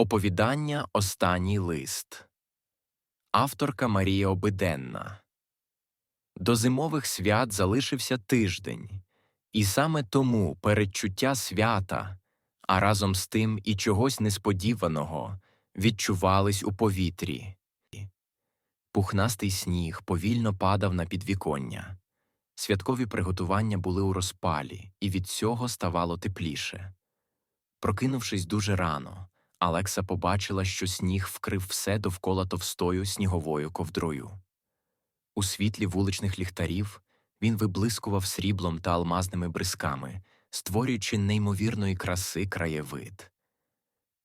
Оповідання Останній лист. Авторка Марія Обиденна. До зимових свят залишився тиждень, і саме тому передчуття свята, а разом з тим і чогось несподіваного, відчувались у повітрі. Пухнастий сніг повільно падав на підвіконня. Святкові приготування були у розпалі, і від цього ставало тепліше. Прокинувшись дуже рано, Алекса побачила, що сніг вкрив все довкола товстою сніговою ковдрою. У світлі вуличних ліхтарів він виблискував сріблом та алмазними бризками, створюючи неймовірної краси краєвид.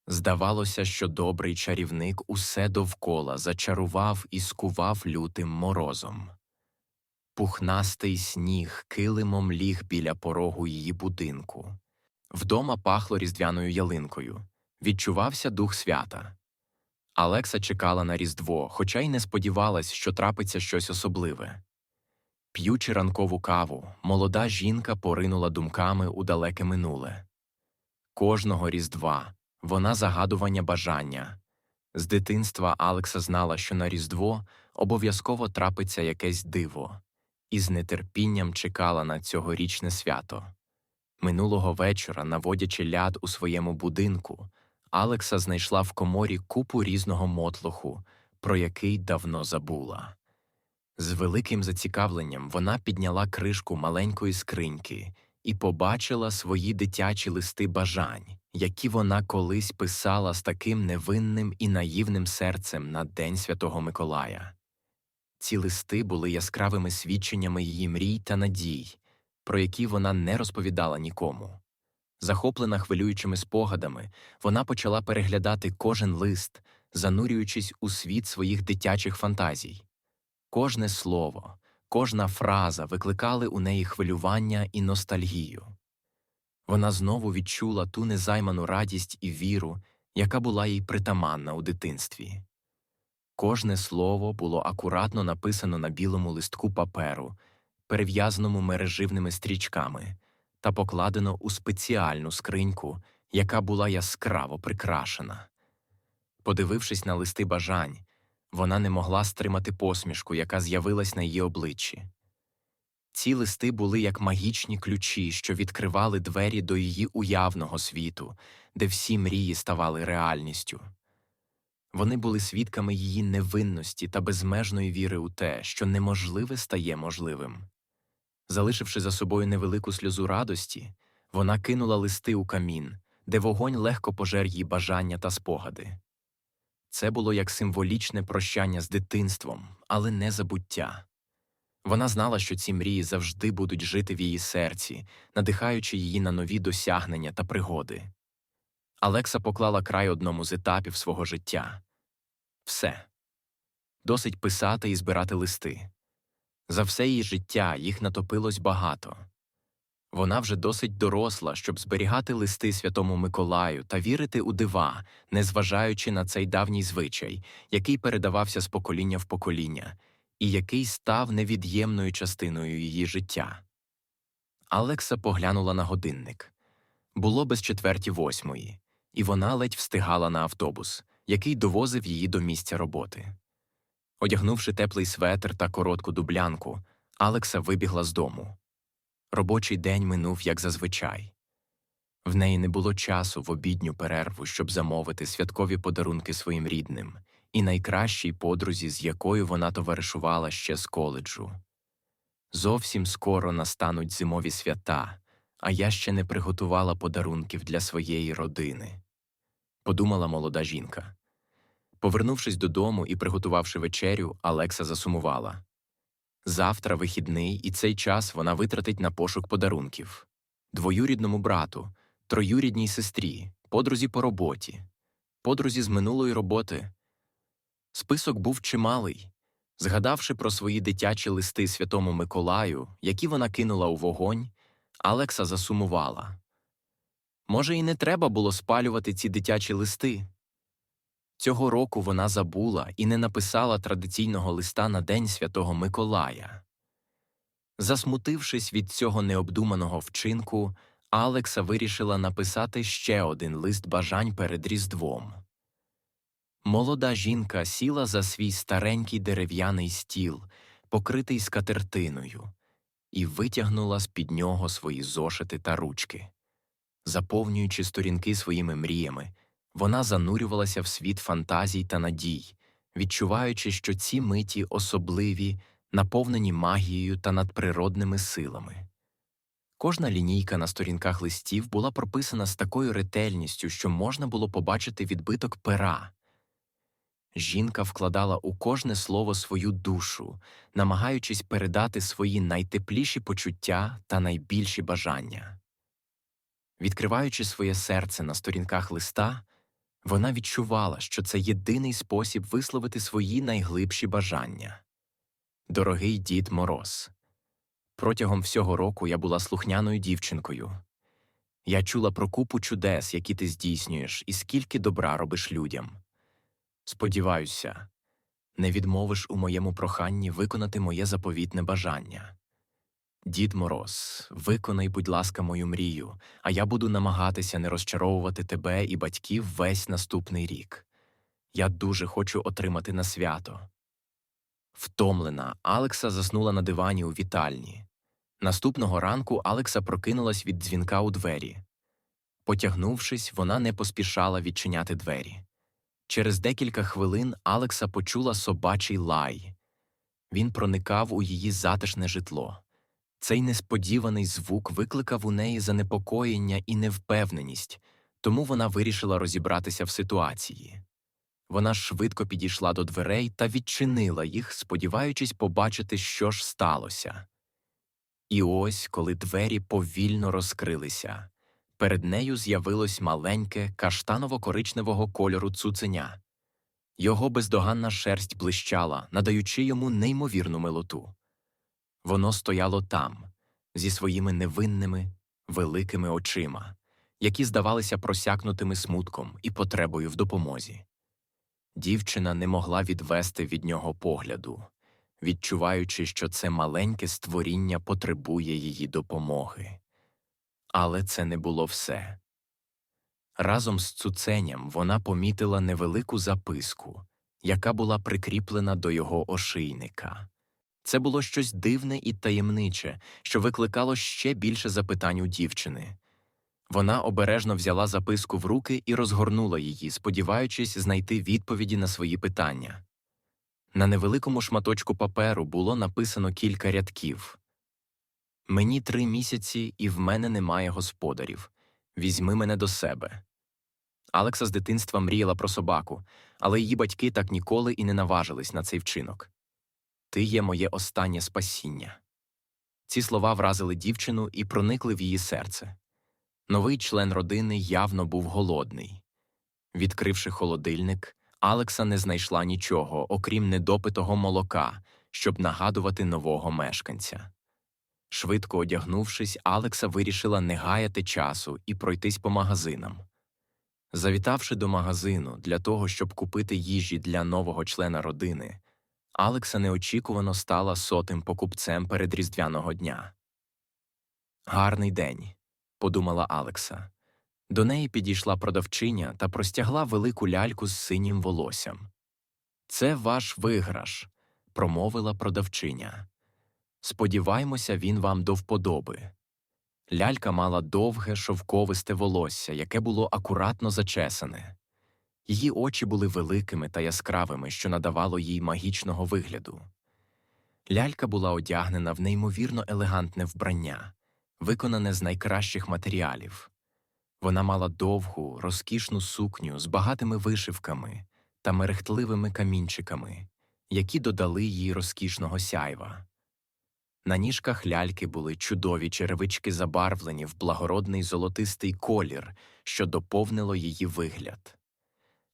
Здавалося, що добрий чарівник усе довкола зачарував і скував лютим морозом. Пухнастий сніг килимом ліг біля порогу її будинку. Вдома пахло різдвяною ялинкою, відчувався дух свята. Алекса чекала на Різдво, хоча й не сподівалась, що трапиться щось особливе. П'ючи ранкову каву, молода жінка поринула думками у далеке минуле. Кожного Різдва вона загадування бажання. З дитинства Алекса знала, що на Різдво обов'язково трапиться якесь диво, і з нетерпінням чекала на цьогорічне свято. Минулого вечора, наводячи ляд у своєму будинку, Алекса знайшла в коморі купу різного мотлоху, про який давно забула. З великим зацікавленням вона підняла кришку маленької скриньки і побачила свої дитячі листи бажань, які вона колись писала з таким невинним і наївним серцем на День Святого Миколая. Ці листи були яскравими свідченнями її мрій та надій, про які вона не розповідала нікому. Захоплена хвилюючими спогадами, вона почала переглядати кожен лист, занурюючись у світ своїх дитячих фантазій. Кожне слово, кожна фраза викликали у неї хвилювання і ностальгію. Вона знову відчула ту незайману радість і віру, яка була їй притаманна у дитинстві. Кожне слово було акуратно написано на білому листку паперу, перев'язаному мереживними стрічками, та покладено у спеціальну скриньку, яка була яскраво прикрашена. Подивившись на листи бажань, вона не могла стримати посмішку, яка з'явилась на її обличчі. Ці листи були як магічні ключі, що відкривали двері до її уявного світу, де всі мрії ставали реальністю. Вони були свідками її невинності та безмежної віри у те, що неможливе стає можливим. Залишивши за собою невелику сльозу радості, вона кинула листи у камін, де вогонь легко пожер її бажання та спогади. Це було як символічне прощання з дитинством, але не забуття. Вона знала, що ці мрії завжди будуть жити в її серці, надихаючи її на нові досягнення та пригоди. Алекса поклала край одному з етапів свого життя все досить писати і збирати листи. За все її життя їх натопилось багато. Вона вже досить доросла, щоб зберігати листи Святому Миколаю та вірити у дива, незважаючи на цей давній звичай, який передавався з покоління в покоління, і який став невід'ємною частиною її життя. Алекса поглянула на годинник. Було без четверті восьмої, і вона ледь встигала на автобус, який довозив її до місця роботи. Одягнувши теплий светр та коротку дублянку, Алекса вибігла з дому. Робочий день минув, як зазвичай. В неї не було часу в обідню перерву, щоб замовити святкові подарунки своїм рідним і найкращій подрузі, з якою вона товаришувала ще з коледжу. Зовсім скоро настануть зимові свята, а я ще не приготувала подарунків для своєї родини, подумала молода жінка. Повернувшись додому і приготувавши вечерю, Алекса засумувала. Завтра вихідний, і цей час вона витратить на пошук подарунків двоюрідному брату, троюрідній сестрі, подрузі по роботі, подрузі з минулої роботи. Список був чималий. Згадавши про свої дитячі листи Святому Миколаю, які вона кинула у вогонь, Алекса засумувала. Може, і не треба було спалювати ці дитячі листи. Цього року вона забула і не написала традиційного листа на День Святого Миколая. Засмутившись від цього необдуманого вчинку, Алекса вирішила написати ще один лист бажань перед Різдвом. Молода жінка сіла за свій старенький дерев'яний стіл, покритий скатертиною, і витягнула з під нього свої зошити та ручки. Заповнюючи сторінки своїми мріями, вона занурювалася в світ фантазій та надій, відчуваючи, що ці миті особливі, наповнені магією та надприродними силами. Кожна лінійка на сторінках листів була прописана з такою ретельністю, що можна було побачити відбиток пера. Жінка вкладала у кожне слово свою душу, намагаючись передати свої найтепліші почуття та найбільші бажання. Відкриваючи своє серце на сторінках листа, вона відчувала, що це єдиний спосіб висловити свої найглибші бажання. Дорогий дід Мороз, протягом всього року я була слухняною дівчинкою. Я чула про купу чудес, які ти здійснюєш, і скільки добра робиш людям. Сподіваюся, не відмовиш у моєму проханні виконати моє заповітне бажання. Дід Мороз, виконай, будь ласка, мою мрію, а я буду намагатися не розчаровувати тебе і батьків весь наступний рік. Я дуже хочу отримати на свято. Втомлена, Алекса заснула на дивані у вітальні. Наступного ранку Алекса прокинулась від дзвінка у двері. Потягнувшись, вона не поспішала відчиняти двері. Через декілька хвилин Алекса почула собачий лай. Він проникав у її затишне житло. Цей несподіваний звук викликав у неї занепокоєння і невпевненість, тому вона вирішила розібратися в ситуації. Вона швидко підійшла до дверей та відчинила їх, сподіваючись побачити, що ж сталося. І ось, коли двері повільно розкрилися, перед нею з'явилось маленьке каштаново-коричневого кольору цуценя. Його бездоганна шерсть блищала, надаючи йому неймовірну милоту. Воно стояло там, зі своїми невинними, великими очима, які здавалися просякнутими смутком і потребою в допомозі. Дівчина не могла відвести від нього погляду, відчуваючи, що це маленьке створіння потребує її допомоги. Але це не було все. Разом з цуценям вона помітила невелику записку, яка була прикріплена до його ошийника. Це було щось дивне і таємниче, що викликало ще більше запитань у дівчини. Вона обережно взяла записку в руки і розгорнула її, сподіваючись знайти відповіді на свої питання. На невеликому шматочку паперу було написано кілька рядків Мені три місяці, і в мене немає господарів. Візьми мене до себе. Алекса з дитинства мріяла про собаку, але її батьки так ніколи і не наважились на цей вчинок. Ти є моє останнє спасіння. Ці слова вразили дівчину і проникли в її серце. Новий член родини явно був голодний. Відкривши холодильник, Алекса не знайшла нічого, окрім недопитого молока, щоб нагадувати нового мешканця. Швидко одягнувшись, Алекса вирішила не гаяти часу і пройтись по магазинам. Завітавши до магазину для того, щоб купити їжі для нового члена родини, Алекса неочікувано стала сотим покупцем перед Різдвяного дня. Гарний день, подумала Алекса. До неї підійшла продавчиня та простягла велику ляльку з синім волоссям. Це ваш виграш, промовила продавчиня. Сподіваймося, він вам до вподоби. Лялька мала довге шовковисте волосся, яке було акуратно зачесане. Її очі були великими та яскравими, що надавало їй магічного вигляду. Лялька була одягнена в неймовірно елегантне вбрання, виконане з найкращих матеріалів. Вона мала довгу, розкішну сукню з багатими вишивками та мерехтливими камінчиками, які додали їй розкішного сяйва. На ніжках ляльки були чудові черевички, забарвлені в благородний золотистий колір, що доповнило її вигляд.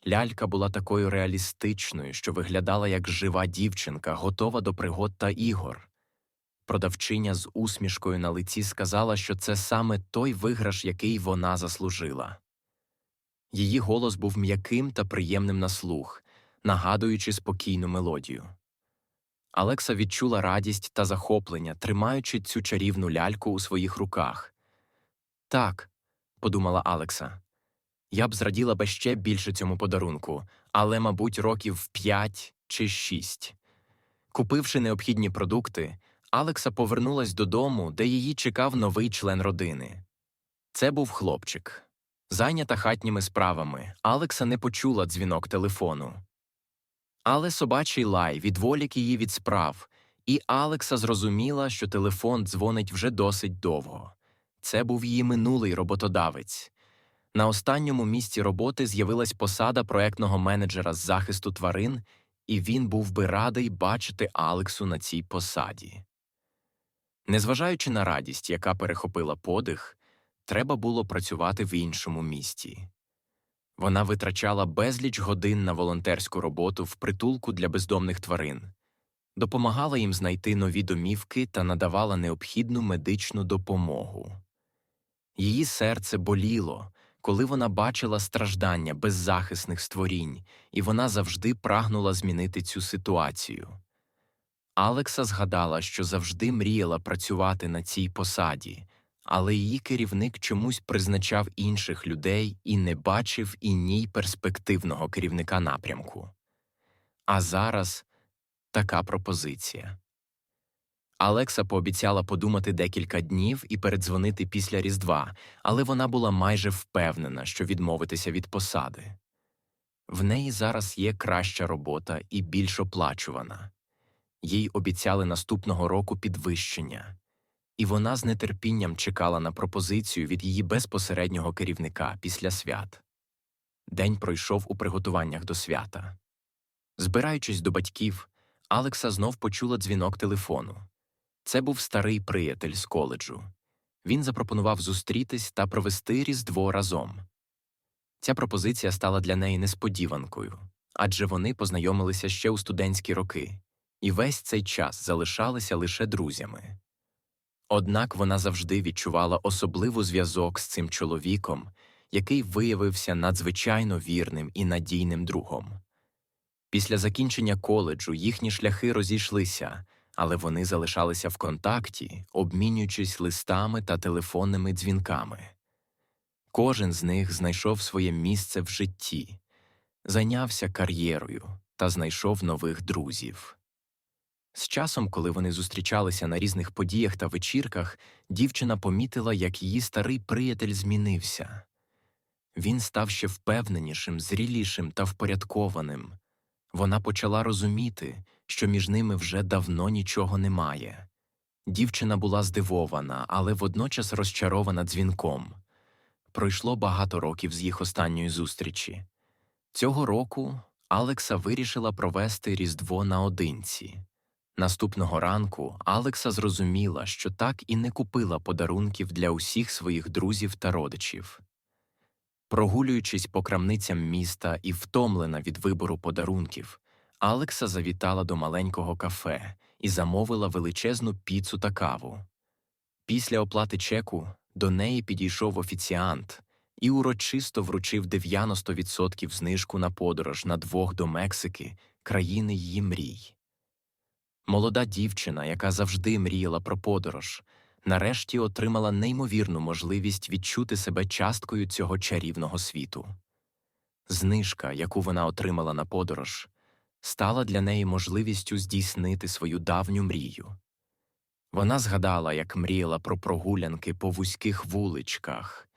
Лялька була такою реалістичною, що виглядала як жива дівчинка, готова до пригод та ігор. Продавчиня з усмішкою на лиці сказала, що це саме той виграш, який вона заслужила. Її голос був м'яким та приємним на слух, нагадуючи спокійну мелодію. Алекса відчула радість та захоплення, тримаючи цю чарівну ляльку у своїх руках. Так, подумала Алекса, Я б зраділа би ще більше цьому подарунку, але, мабуть, років п'ять чи шість. Купивши необхідні продукти, Алекса повернулась додому, де її чекав новий член родини. Це був хлопчик. Зайнята хатніми справами, Алекса не почула дзвінок телефону. Але собачий лай відволік її від справ, і Алекса зрозуміла, що телефон дзвонить вже досить довго. Це був її минулий роботодавець. На останньому місці роботи з'явилась посада проектного менеджера з захисту тварин, і він був би радий бачити Алексу на цій посаді. Незважаючи на радість, яка перехопила подих, треба було працювати в іншому місті. Вона витрачала безліч годин на волонтерську роботу в притулку для бездомних тварин, допомагала їм знайти нові домівки та надавала необхідну медичну допомогу. Її серце боліло, коли вона бачила страждання беззахисних створінь, і вона завжди прагнула змінити цю ситуацію. Алекса згадала, що завжди мріяла працювати на цій посаді, але її керівник чомусь призначав інших людей і не бачив і ній перспективного керівника напрямку. А зараз така пропозиція. Алекса пообіцяла подумати декілька днів і передзвонити після Різдва, але вона була майже впевнена, що відмовитися від посади. В неї зараз є краща робота і більш оплачувана. Їй обіцяли наступного року підвищення, і вона з нетерпінням чекала на пропозицію від її безпосереднього керівника після свят. День пройшов у приготуваннях до свята. Збираючись до батьків, Алекса знов почула дзвінок телефону. Це був старий приятель з коледжу. Він запропонував зустрітись та провести Різдво разом. Ця пропозиція стала для неї несподіванкою, адже вони познайомилися ще у студентські роки, і весь цей час залишалися лише друзями. Однак вона завжди відчувала особливий зв'язок з цим чоловіком, який виявився надзвичайно вірним і надійним другом. Після закінчення коледжу їхні шляхи розійшлися, але вони залишалися в контакті, обмінюючись листами та телефонними дзвінками. Кожен з них знайшов своє місце в житті, зайнявся кар'єрою та знайшов нових друзів. З часом, коли вони зустрічалися на різних подіях та вечірках, дівчина помітила, як її старий приятель змінився. Він став ще впевненішим, зрілішим та впорядкованим. Вона почала розуміти, що між ними вже давно нічого немає. Дівчина була здивована, але водночас розчарована дзвінком. Пройшло багато років з їх останньої зустрічі. Цього року Алекса вирішила провести Різдво наодинці. Наступного ранку Алекса зрозуміла, що так і не купила подарунків для усіх своїх друзів та родичів. Прогулюючись по крамницям міста і втомлена від вибору подарунків, Алекса завітала до маленького кафе і замовила величезну піцу та каву. Після оплати чеку до неї підійшов офіціант і урочисто вручив 90% знижку на подорож на двох до Мексики, країни її мрій. Молода дівчина, яка завжди мріяла про подорож, нарешті отримала неймовірну можливість відчути себе часткою цього чарівного світу. Знижка, яку вона отримала на подорож, стала для неї можливістю здійснити свою давню мрію. Вона згадала, як мріяла про прогулянки по вузьких вуличках,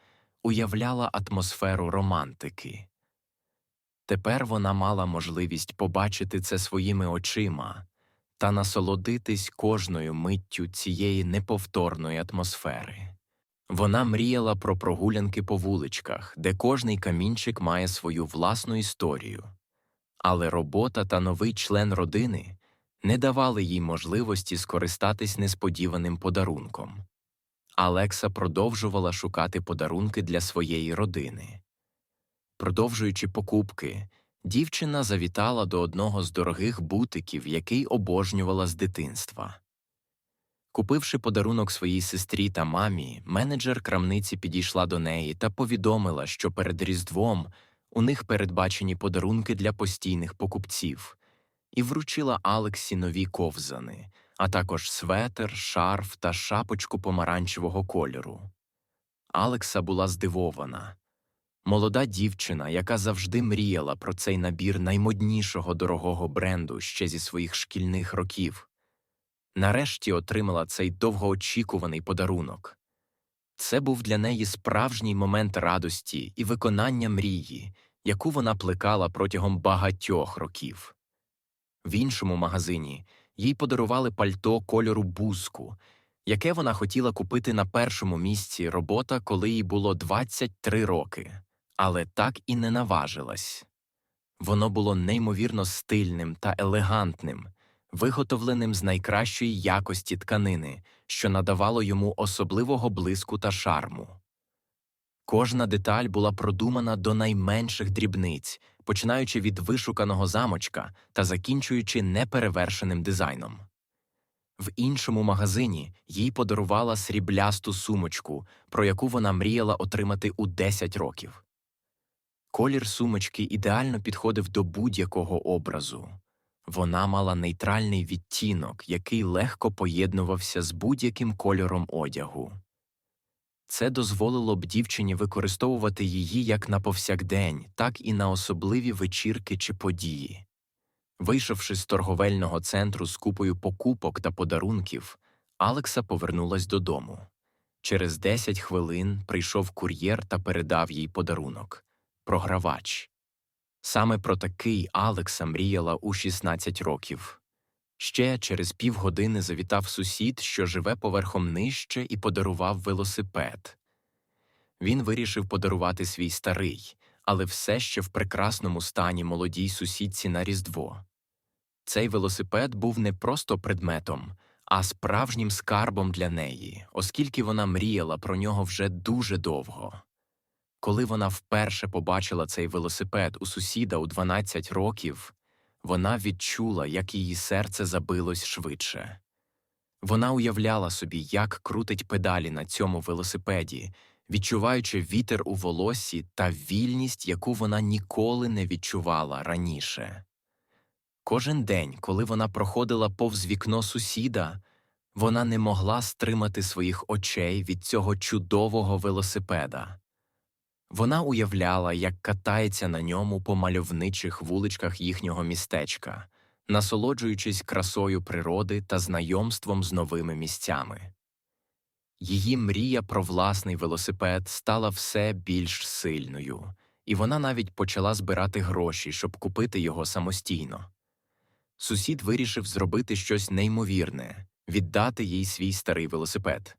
уявляла атмосферу романтики. Тепер вона мала можливість побачити це своїми очима та насолодитись кожною миттю цієї неповторної атмосфери. Вона мріяла про прогулянки по вуличках, де кожний камінчик має свою власну історію, але робота та новий член родини не давали їй можливості скористатись несподіваним подарунком. Алекса продовжувала шукати подарунки для своєї родини. Продовжуючи покупки, дівчина завітала до одного з дорогих бутиків, який обожнювала з дитинства. Купивши подарунок своїй сестрі та мамі, менеджер крамниці підійшла до неї та повідомила, що перед Різдвом у них передбачені подарунки для постійних покупців, і вручила Алексі нові ковзани, а також светер, шарф та шапочку помаранчевого кольору. Алекса була здивована. Молода дівчина, яка завжди мріяла про цей набір наймоднішого дорогого бренду ще зі своїх шкільних років, нарешті отримала цей довгоочікуваний подарунок. Це був для неї справжній момент радості і виконання мрії, яку вона плекала протягом багатьох років. В іншому магазині їй подарували пальто кольору бузку, яке вона хотіла купити на першому місці робота, коли їй було 23 роки, але так і не наважилась. Воно було неймовірно стильним та елегантним, виготовленим з найкращої якості тканини, що надавало йому особливого блиску та шарму. Кожна деталь була продумана до найменших дрібниць, починаючи від вишуканого замочка та закінчуючи неперевершеним дизайном. В іншому магазині їй подарувала сріблясту сумочку, про яку вона мріяла отримати у 10 років. Колір сумочки ідеально підходив до будь-якого образу. Вона мала нейтральний відтінок, який легко поєднувався з будь-яким кольором одягу. Це дозволило б дівчині використовувати її як на повсякдень, так і на особливі вечірки чи події. Вийшовши з торговельного центру з купою покупок та подарунків, Алекса повернулась додому. Через 10 хвилин прийшов кур'єр та передав їй подарунок програвач. Саме про такий Алекса мріяла у 16 років. Ще через півгодини завітав сусід, що живе поверхом нижче, і подарував велосипед. Він вирішив подарувати свій старий, але все ще в прекрасному стані молодій сусідці на Різдво. Цей велосипед був не просто предметом, а справжнім скарбом для неї, оскільки вона мріяла про нього вже дуже довго. Коли вона вперше побачила цей велосипед у сусіда у 12 років, вона відчула, як її серце забилось швидше. Вона уявляла собі, як крутить педалі на цьому велосипеді, відчуваючи вітер у волоссі та вільність, яку вона ніколи не відчувала раніше. Кожен день, коли вона проходила повз вікно сусіда, вона не могла стримати своїх очей від цього чудового велосипеда. Вона уявляла, як катається на ньому по мальовничих вуличках їхнього містечка, насолоджуючись красою природи та знайомством з новими місцями. Її мрія про власний велосипед стала все більш сильною, і вона навіть почала збирати гроші, щоб купити його самостійно. Сусід вирішив зробити щось неймовірне віддати їй свій старий велосипед.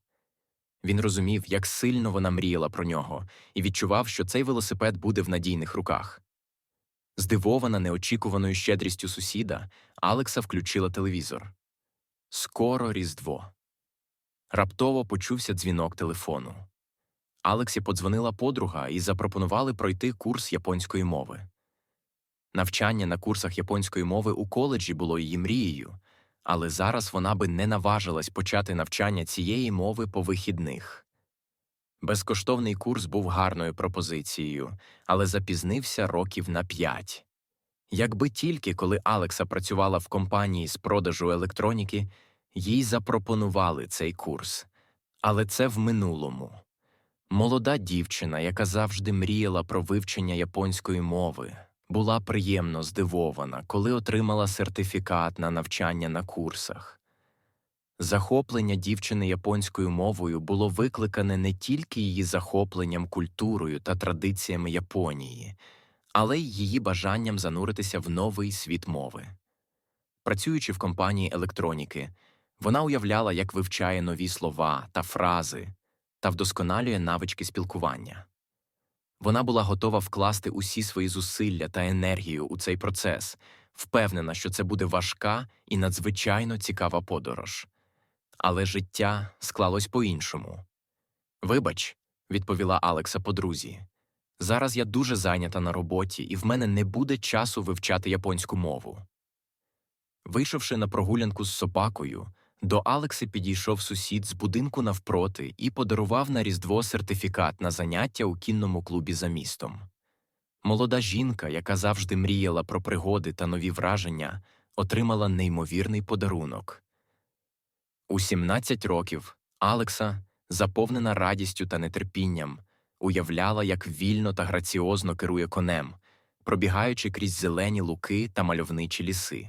Він розумів, як сильно вона мріяла про нього, і відчував, що цей велосипед буде в надійних руках. Здивована неочікуваною щедрістю сусіда, Алекса включила телевізор. Скоро Різдво. Раптово почувся дзвінок телефону. Алексі подзвонила подруга і запропонували пройти курс японської мови. Навчання на курсах японської мови у коледжі було її мрією, але зараз вона би не наважилась почати навчання цієї мови по вихідних. Безкоштовний курс був гарною пропозицією, але запізнився років на п'ять. Якби тільки коли Алекса працювала в компанії з продажу електроніки, їй запропонували цей курс. Але це в минулому. Молода дівчина, яка завжди мріяла про вивчення японської мови, була приємно здивована, коли отримала сертифікат на навчання на курсах. Захоплення дівчини японською мовою було викликане не тільки її захопленням культурою та традиціями Японії, але й її бажанням зануритися в новий світ мови. Працюючи в компанії електроніки, вона уявляла, як вивчає нові слова та фрази та вдосконалює навички спілкування. Вона була готова вкласти усі свої зусилля та енергію у цей процес, впевнена, що це буде важка і надзвичайно цікава подорож. Але життя склалось по-іншому. Вибач, відповіла Алекса подрузі. Зараз я дуже зайнята на роботі, і в мене не буде часу вивчати японську мову. Вийшовши на прогулянку з собакою, до Алекси підійшов сусід з будинку навпроти і подарував на Різдво сертифікат на заняття у кінному клубі за містом. Молода жінка, яка завжди мріяла про пригоди та нові враження, отримала неймовірний подарунок. У 17 років Алекса, заповнена радістю та нетерпінням, уявляла, як вільно та граціозно керує конем, пробігаючи крізь зелені луки та мальовничі ліси.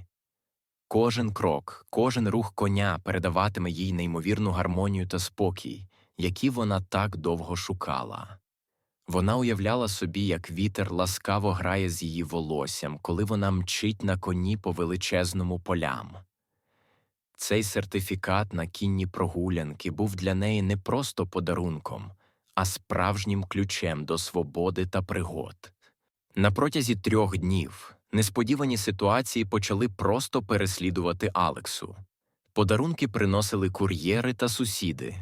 Кожен крок, кожен рух коня передаватиме їй неймовірну гармонію та спокій, які вона так довго шукала. Вона уявляла собі, як вітер ласкаво грає з її волоссям, коли вона мчить на коні по величезному полям. Цей сертифікат на кінні прогулянки був для неї не просто подарунком, а справжнім ключем до свободи та пригод. На протязі трьох днів несподівані ситуації почали просто переслідувати Алексу. Подарунки приносили кур'єри та сусіди.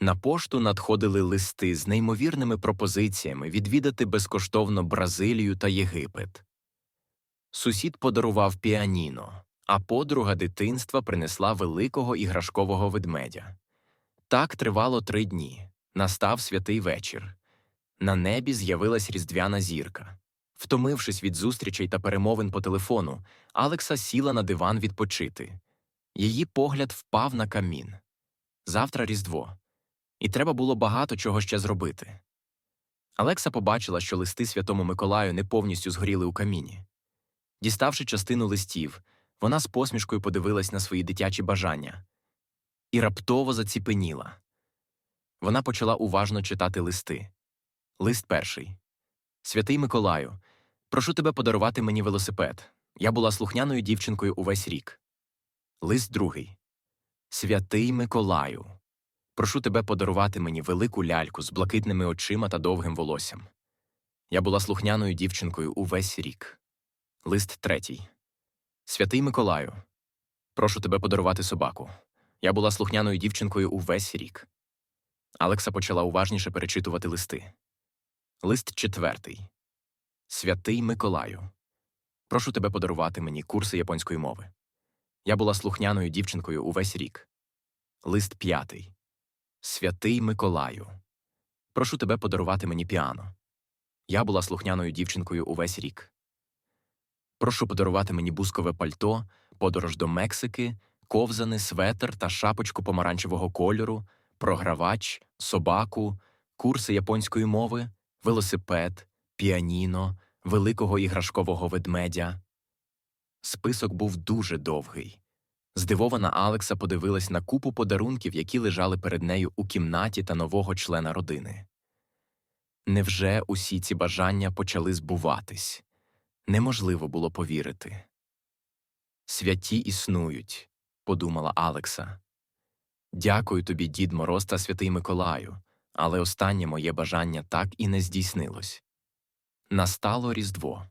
На пошту надходили листи з неймовірними пропозиціями відвідати безкоштовно Бразилію та Єгипет. Сусід подарував піаніно, а подруга дитинства принесла великого іграшкового ведмедя. Так тривало три дні. Настав святий вечір. На небі з'явилась різдвяна зірка. Втомившись від зустрічей та перемовин по телефону, Алекса сіла на диван відпочити. Її погляд впав на камін. Завтра Різдво. І треба було багато чого ще зробити. Алекса побачила, що листи Святому Миколаю не повністю згоріли у каміні. Діставши частину листів, вона з посмішкою подивилась на свої дитячі бажання і раптово заціпеніла. Вона почала уважно читати листи. Лист перший. Святий Миколаю, прошу тебе подарувати мені велосипед. Я була слухняною дівчинкою увесь рік. Лист другий. Святий Миколаю. Прошу тебе подарувати мені велику ляльку з блакитними очима та довгим волоссям. Я була слухняною дівчинкою увесь рік. Лист третій. Святий Миколаю. Прошу тебе подарувати собаку. Я була слухняною дівчинкою увесь рік. Алекса почала уважніше перечитувати листи. Лист четвертий. Святий Миколаю. Прошу тебе подарувати мені курси японської мови. Я була слухняною дівчинкою увесь рік. Лист п'ятий. Святий Миколаю. Прошу тебе подарувати мені піано. Я була слухняною дівчинкою увесь рік. Прошу подарувати мені бускове пальто, подорож до Мексики, ковзани, светр та шапочку помаранчевого кольору, програвач, собаку, курси японської мови, велосипед, піаніно, великого іграшкового ведмедя. Список був дуже довгий. Здивована Алекса подивилась на купу подарунків, які лежали перед нею у кімнаті та нового члена родини. Невже усі ці бажання почали збуватись? Неможливо було повірити. Святі існують, подумала Алекса. Дякую тобі, дід Мороз та святий Миколаю, але останнє моє бажання так і не здійснилось. Настало Різдво.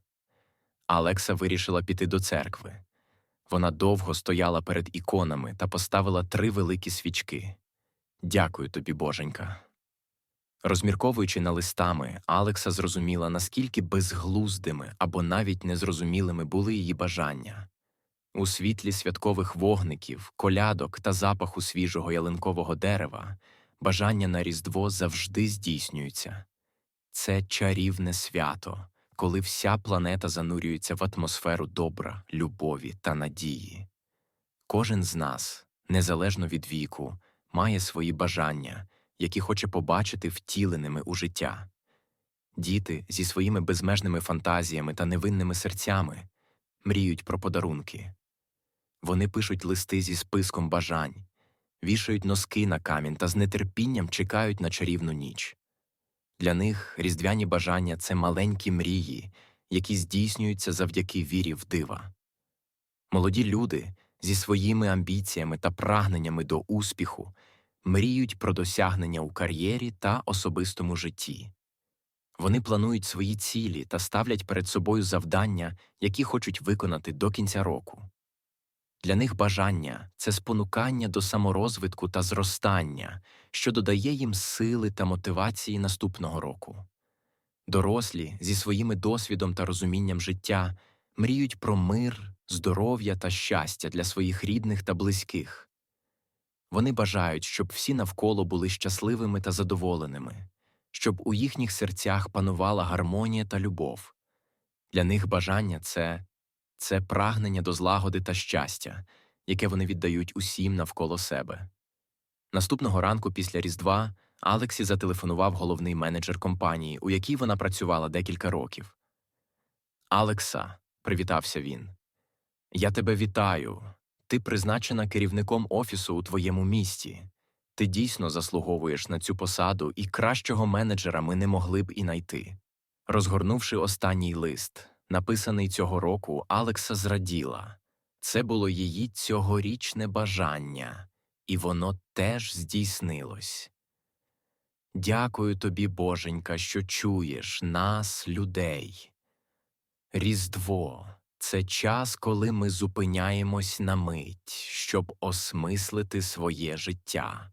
Алекса вирішила піти до церкви. Вона довго стояла перед іконами та поставила три великі свічки. Дякую тобі, боженька. Розмірковуючи на листами, Алекса зрозуміла, наскільки безглуздими або навіть незрозумілими були її бажання. У світлі святкових вогників, колядок та запаху свіжого ялинкового дерева бажання на Різдво завжди здійснюються. Це чарівне свято, коли вся планета занурюється в атмосферу добра, любові та надії. Кожен з нас, незалежно від віку, має свої бажання, які хоче побачити втіленими у життя. Діти зі своїми безмежними фантазіями та невинними серцями мріють про подарунки. Вони пишуть листи зі списком бажань, вішають носки на камінь та з нетерпінням чекають на чарівну ніч. Для них різдвяні бажання це маленькі мрії, які здійснюються завдяки вірі в дива. Молоді люди зі своїми амбіціями та прагненнями до успіху мріють про досягнення у кар'єрі та особистому житті. Вони планують свої цілі та ставлять перед собою завдання, які хочуть виконати до кінця року. Для них бажання це спонукання до саморозвитку та зростання, що додає їм сили та мотивації наступного року. Дорослі зі своїми досвідом та розумінням життя мріють про мир, здоров'я та щастя для своїх рідних та близьких. Вони бажають, щоб всі навколо були щасливими та задоволеними, щоб у їхніх серцях панувала гармонія та любов. Для них бажання це це прагнення до злагоди та щастя, яке вони віддають усім навколо себе. Наступного ранку після Різдва Алексі зателефонував головний менеджер компанії, у якій вона працювала декілька років. Алекса, привітався він. Я тебе вітаю. Ти призначена керівником офісу у твоєму місті. Ти дійсно заслуговуєш на цю посаду, і кращого менеджера ми не могли б і найти. Розгорнувши останній лист, написаний цього року, Алекса зраділа. Це було її цьогорічне бажання, і воно теж здійснилось. Дякую тобі, Боженька, що чуєш нас, людей. Різдво це час, коли ми зупиняємось на мить, щоб осмислити своє життя.